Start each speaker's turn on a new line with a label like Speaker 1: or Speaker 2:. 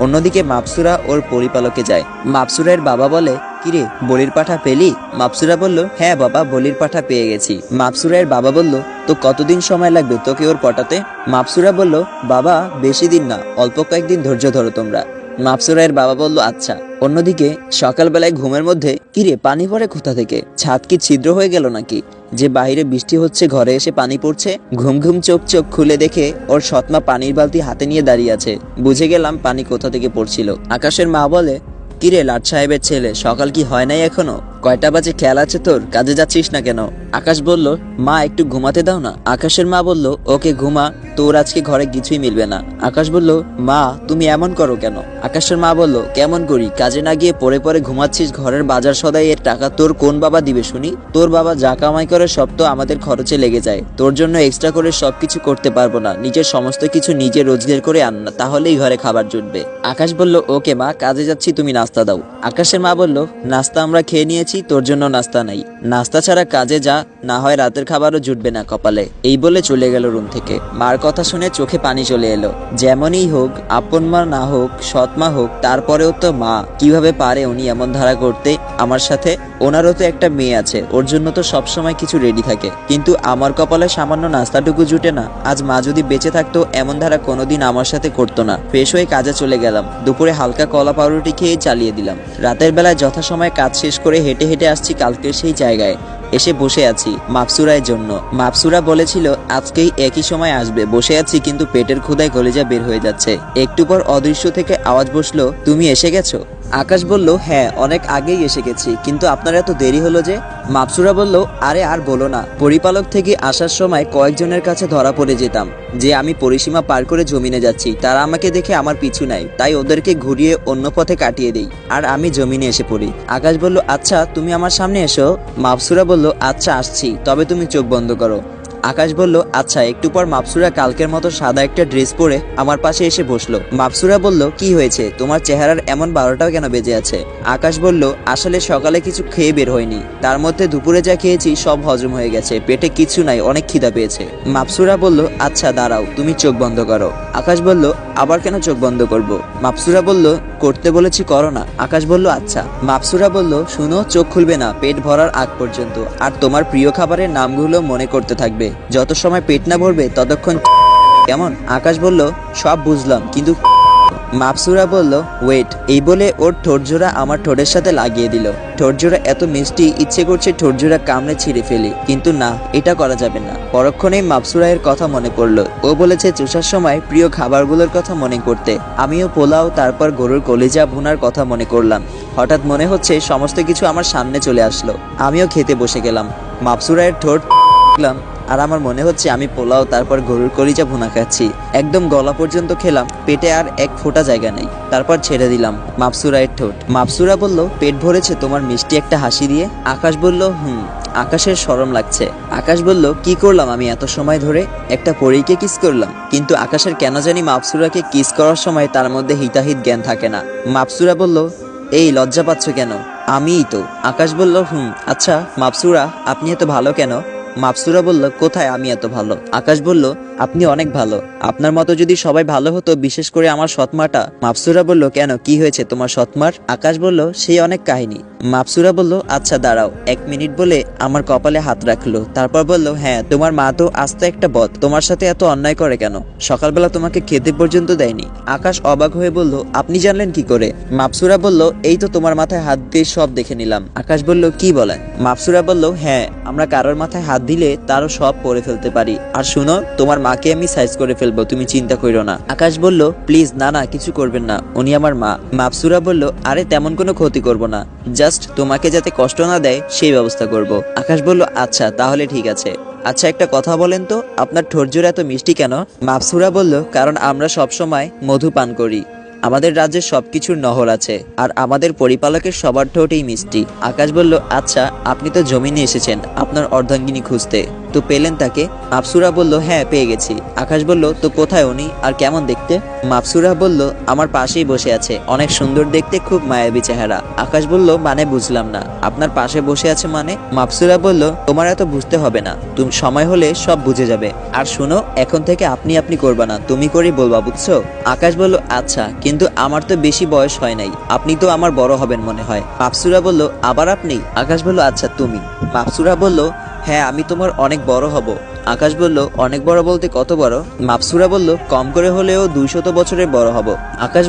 Speaker 1: অন্যদিকে মাপসুরা ওর পরিপালকে যায়। মাপসুরের বাবা বলে, কিরে, বলির পাঠা পেলি? মাপসুরা বলল হ্যাঁ বাবা, বলির পাঠা পেয়ে গেছি। মাপসুরের বাবা বলল, তো কতদিন সময় লাগবে তোকে ওর পটাতে? মাপসুরা বলল, বাবা, বেশি দিন না, অল্প কয়েকদিন ধৈর্য ধরো তোমরা। মাপসুরায়ের বাবা বলল আচ্ছা। অন্যদিকে সকালবেলায় ঘুমের মধ্যে, কিরে, পানি পড়ে কোথা থেকে? ছাদ কি ছিদ্র হয়ে গেল নাকি? যে বাইরে বৃষ্টি হচ্ছে, ঘরে এসে পানি পড়ছে? ঘুম ঘুম চোখ চোখ খুলে দেখে ওর সৎমা পানির বালতি হাতে নিয়ে দাঁড়িয়ে আছে। বুঝে গেলাম পানি কোথা থেকে পড়ছিল। আকাশের মা বলে, কিরে, লাট সাহেবের ছেলে, সকাল কি হয় নাই এখনও? কয়টা বাজে খেয়াল আছে তোর? কাজে যাচ্ছিস না কেন? আকাশ বলল, মা, একটু ঘুমাতে দাও না। আকাশের মা বলল, ওকে ঘুমা, তোর আজকে ঘরে কিছুই মিলবে না। আকাশ বলল, মা, তুমি এমন করো কেন? আকাশের মা বলল, কেমন করি? কাজে না গিয়ে পরে পরে ঘুমাচ্ছিস? ঘরের বাজার সদাই এর টাকা তোর কোন বাবা দিবে শুনি? তোর বাবা যা কামাই করে সব তো আমাদের খরচে লেগে যায়। তোর জন্য এক্সট্রা করে সবকিছু করতে পারব না। নিজের সমস্ত কিছু নিজে রোজগার করে আন না, তাহলেই ঘরে খাবার জুটবে। আকাশ বলল, ওকে মা, কাজে যাচ্ছি, তুমি নাস্তা দাও। আকাশের মা বলল, নাস্তা আমরা খেয়ে নিয়েছি, তোর জন্য নাস্তা নাই। নাস্তা ছাড়া কাজে যা না হয় রাতের খাবারও জুটবে না কপালে। এই বলে চলে গেল রুম থেকে। মার কথা শুনে চোখে পানি চলে এলো। যেমনই হোক, আপন মা না হোক, সৎ মা হোক, তারপরেও তো মা। কীভাবে পারে উনি এমন ধারা করতে? আমার সাথে ওনারও তো একটা মেয়ে আছে। ওর জন্য তো সব সময় কিছু রেডি থাকে। কিন্তু আমার কপালে সামান্য নাস্তাটুকু জুটে না। আজ মা যদি বেঁচে থাকতো, এমন ধারা কোনোদিন আমার সাথে করতো না। ফ্রেশ হয়ে কাজে চলে গেলাম। দুপুরে হালকা কলা পাউরুটি খেয়ে চালিয়ে দিলাম। রাতের বেলায় যথাসময়ে কাজ শেষ করে হেঁটে হেঁটে আসছি কালকের সেই জায়গায়। এসে বসে আছি মাপসুরার জন্য। মাপসুরা বলেছিল, আজকেই একই সময় আসবে। বসে আছি কিন্তু পেটের ক্ষুদায় কলেজা বের হয়ে যাচ্ছে। একটু পর অদৃশ্য থেকে আওয়াজ বসল, তুমি এসে গেছো? আকাশ বলল হ্যাঁ অনেক আগেই এসে গেছি, কিন্তু আপনার এত দেরি হলো যে? মাপসুরা বলল, আরে, আর বলো না, পরিপালক থেকে আসার সময় কয়েকজনের কাছে ধরা পড়ে যেতাম, যে আমি পরিসীমা পার করে জমিনে যাচ্ছি, তারা আমাকে দেখে আমার পিছু নেয়, তাই ওদেরকে ঘুরিয়ে অন্য পথে কাটিয়ে দেই, আর আমি জমিনে এসে পড়ি। আকাশ বলল আচ্ছা তুমি আমার সামনে এসো। মাপসুরা বলল আচ্ছা আসছি, তবে তুমি চোখ বন্ধ করো। আকাশ বলল আচ্ছা একটু পর মাপসুরা কালকের মতো সাদা একটা ড্রেস পরে আমার পাশে এসে বসল। মাপসুরা বলল, কি হয়েছে? তোমার চেহারার এমন বারোটাও কেন বেজে আছে? আকাশ বলল, আসলে সকালে কিছু খেয়ে বের হয়নি। তার মধ্যে দুপুরে যা খেয়েছি সব হজম হয়ে গেছে। পেটে কিছু নাই, অনেক খিদা পেয়েছে। মাপসুরা বলল আচ্ছা দাঁড়াও, তুমি চোখ বন্ধ করো। আকাশ বলল, আবার কেন চোখ বন্ধ করব? মাপসুরা বলল, করতে বলেছি করো না। আকাশ বলল আচ্ছা। মাপসুরা বলল, শুনো, চোখ খুলবে না, পেট ভরার আগ পর্যন্ত। আর তোমার প্রিয় খাবারের নামগুলো মনে করতে থাকবে। যত সময় পেট না ভরবে ততক্ষণ কেমন? আকাশ বলল, সব বুঝলাম, কিন্তু মাপসুরা বলল ওয়েট এই বলে ওর ঠোঁটজোড়া আমার ঠোঁটের সাথে লাগিয়ে দিল। ঠোঁটজোড়া এত মিষ্টি, ইচ্ছে করছে ঠোঁটজোড়া কামড়ে ছিঁড়ে ফেলি, কিন্তু না, এটা করা যাবে না। পরক্ষণেই মাপসুরায়ের কথা মনে পড়ল। ও বলেছে, চুষার সময় প্রিয় খাবারগুলোর কথা মনে করতে। আমিও পোলাও, তারপর গরুর কলিজা ভুনার কথা মনে করলাম। হঠাৎ মনে হচ্ছে, সমস্ত কিছু আমার সামনে চলে আসলো। আমিও খেতে বসে গেলাম। মাপসুরায়ের ঠোঁট দেখলাম আর আমার মনে হচ্ছে আমি পোলাও, তারপর গরুর কলিজা ভুনা খাচ্ছি। একদম গলা পর্যন্ত খেলাম, পেটে আর এক ফোঁটা জায়গা নেই। তারপর ছেড়ে দিলাম মাপসুরায়ের ঠোঁট। মাপসুরা বলল, পেট ভরেছে তোমার মিষ্টি একটা হাসি দিয়ে? আকাশ বলল, হুম, আকাশের সরম লাগছে। আকাশ বলল, কি করলাম আমি এত সময় ধরে? একটা পরীকে কিস করলাম, কিন্তু আকাশের কেন জানি মাপসুরাকে কিস করার সময় তার মধ্যে হিতাহিত জ্ঞান থাকে না। মাপসুরা বলল, এই লজ্জা পাচ্ছ কেন? আমিই তো। আকাশ বলল, হুম আচ্ছা মাপসুরা, আপনি এত ভালো কেন? মাপসুরা বলল, কোথায়? আমি এত ভালো। আকাশ বলল, আপনি অনেক ভালো। আপনার মতো যদি সবাই ভালো হতো, বিশেষ করে আমার সৎমাটা। মাপসুরা বলল, কেন? কি হয়েছে তোমার সৎমার? আকাশ বলল, সেই অনেক কাহিনী। মাপসুরা বলল আচ্ছা দাঁড়াও। এক মিনিট বলে আমার কপালে হাত রাখল। তারপর বলল হ্যাঁ তোমার মা তো আস্ত একটা বদ। তোমার সাথে এত অন্যায় করে কেন? সকালবেলা তোমাকে খেতে পর্যন্ত দেয়নি। আকাশ অবাক হয়ে বলল, আপনি জানলেন কি করে? মাপসুরা বলল, এই তো তোমার মাথায় হাত দিয়ে সব দেখে নিলাম। আকাশ বলল, কি বলেন? মাপসুরা বলল হ্যাঁ আমরা কারোর মাথায় হাত দিলে তারও সব পরে ফেলতে পারি। আর শুনো, তোমার মাকে আমি সাইজ করে ফেলব, তুমি চিন্তা করো না। আকাশ বলল প্লিজ না না, কিছু করবেন না। উনি আমার মা। মাপসুরা বলল, আরে, তেমন কোনো ক্ষতি করব না। জাস্ট তোমাকে যাতে কষ্ট না দেয়, সেই ব্যবস্থা করব। আকাশ বলল আচ্ছা তাহলে ঠিক আছে। আচ্ছা একটা কথা বলেন তো, আপনার ঠোরজোর এত মিষ্টি কেন? মাপসুরা বলল, কারণ আমরা সব সময় মধু পান করি। আমাদের রাজ্যে সবকিছুর নহর আছে, আর আমাদের পরিপালকের সবার ঠোঁটেই মিষ্টি। আকাশ বলল আচ্ছা আপনি তো জমিনে এসেছেন, আপনার অর্ধাঙ্গিনী খুঁজতে। তো পেলেন তাকে। মাপসুরা বলল হ্যাঁ পেয়ে গেছি। আকাশ বলল, তো কোথায় উনি? আর কেমন দেখতে? মাপসুরা বলল, আমার পাশেই বসে আছে। অনেক সুন্দর দেখতে, খুব মায়াবী চেহারা। আকাশ বলল মানে বুঝলাম না। আপনার পাশে বসে আছে মানে? মাপসুরা বলল, তোমার এত বুঝতে হবে না। তুমি সময় হলে সব বুঝে যাবে। আর শুনো, এখন থেকে আপনি আপনি করবা না। তুমি করেই বলবা, বুঝছ? আকাশ বলল আচ্ছা কিন্তু আমার তো বেশি বয়স হয় নাই। আপনি তো আমার বড় হবেন মনে হয়। মাপসুরা বলল, আবার আপনি? আকাশ বলল আচ্ছা তুমি। মাপসুরা বলল হ্যাঁ আমি তোমার অনেক বড় হব। আকাশ বলল, অনেক বড় বলতে কত বড়? মাপসুরা বলল, কম করে হলেও দুইশত বছরের বড় হব। আকাশ